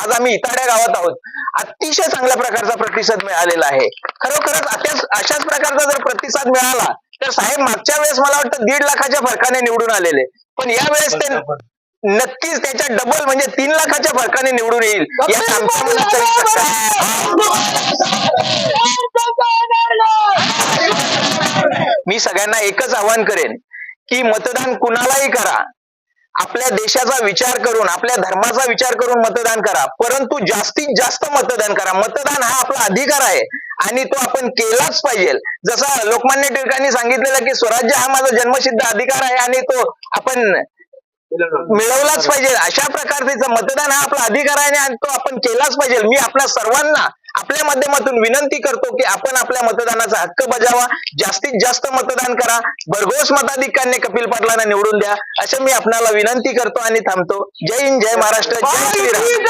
आज आम्ही इताड्या गावात आहोत. अतिशय चांगल्या प्रकारचा प्रतिसाद मिळालेला आहे. खरोखरच अशाच अशाच प्रकारचा जर प्रतिसाद मिळाला तर साहेब मागच्या वेळेस मला वाटतं दीड लाखाच्या फरकाने निवडून आलेले. पण या वेळेस ते नक्कीच त्याच्या डबल म्हणजे तीन लाखाच्या फरकाने निवडून येईल. यात आमच्या मनात काही शंका नाही. मी सगळ्यांना एकच आवाहन करेन की मतदान कुणालाही करा आपल्या देशाचा विचार करून आपल्या धर्माचा विचार करून मतदान करा. परंतु जास्तीत जास्त मतदान करा. मतदान हा आपला अधिकार आहे आणि तो आपण केलाच पाहिजे. जसा लोकमान्य टिळकांनी सांगितलेलं की स्वराज्य हा माझा जन्मसिद्ध अधिकार आहे आणि तो आपण मिळवलाच पाहिजे. अशा प्रकारचे मतदान हा आपला अधिकार आहे आणि तो आपण केलाच पाहिजे. मी आपल्या सर्वांना आपल्या माध्यमातून विनंती करतो की आपण आपल्या मतदानाचा हक्क बजावा. जास्तीत जास्त मतदान करा. भरघोस मताधिकांनी कपिल पाटलांना निवडून द्या. असं मी आपल्याला विनंती करतो आणि थांबतो. जय हिंद जय महाराष्ट्र जय श्रीराम.